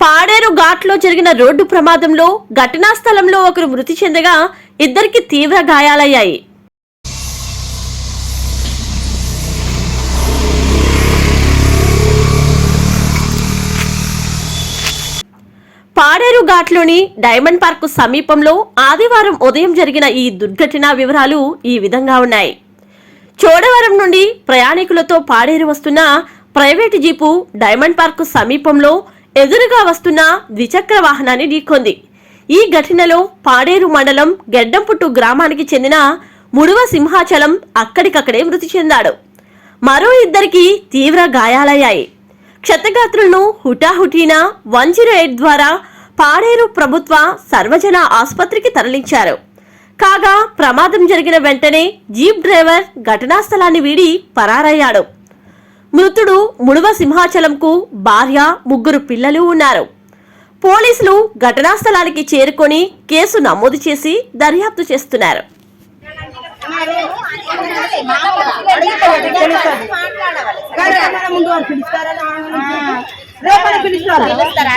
పాడేరు ఘాట్లో జరిగిన రోడ్డు ప్రమాదంలో ఘటనా స్థలంలో ఒకరు మృతి చెందగా ఇద్దరికి తీవ్ర గాయాలయ్యాయి. పాడేరు ఘాట్లోని డైమండ్ పార్క్ సమీపంలో ఆదివారం ఉదయం జరిగిన ఈ దుర్ఘటన వివరాలు ఈ విధంగా ఉన్నాయి. చోడవరం నుండి ప్రయాణికులతో పాడేరు వస్తున్న ప్రైవేటు జీపు డైమండ్ పార్క్ సమీపంలో ఎదురుగా వస్తున్న ద్విచక్ర వాహనాన్ని ఢీకొంది. ఈ ఘటనలో పాడేరు మండలం గెడ్డంపుట్టు గ్రామానికి చెందిన ముడువ సింహాచలం అక్కడికక్కడే మృతి చెందాడు. మరో ఇద్దరికి తీవ్ర గాయాలయ్యాయి. క్షతగాత్రులను హుటాహుటీన వన్ జీరో ఎయిట్ ద్వారా పాడేరు ప్రభుత్వ సర్వజన ఆసుపత్రికి తరలించారు. కాగా ప్రమాదం జరిగిన వెంటనే జీప్ డ్రైవర్ ఘటనా స్థలాన్ని వీడి పరారయ్యాడు. మృతుడు ముడువ సింహాచలంకు భార్య ముగ్గురు పిల్లలు ఉన్నారు. పోలీసులు ఘటనా స్థలానికి చేరుకొని కేసు నమోదు చేసి దర్యాప్తు చేస్తున్నారు. పిలుస్తారా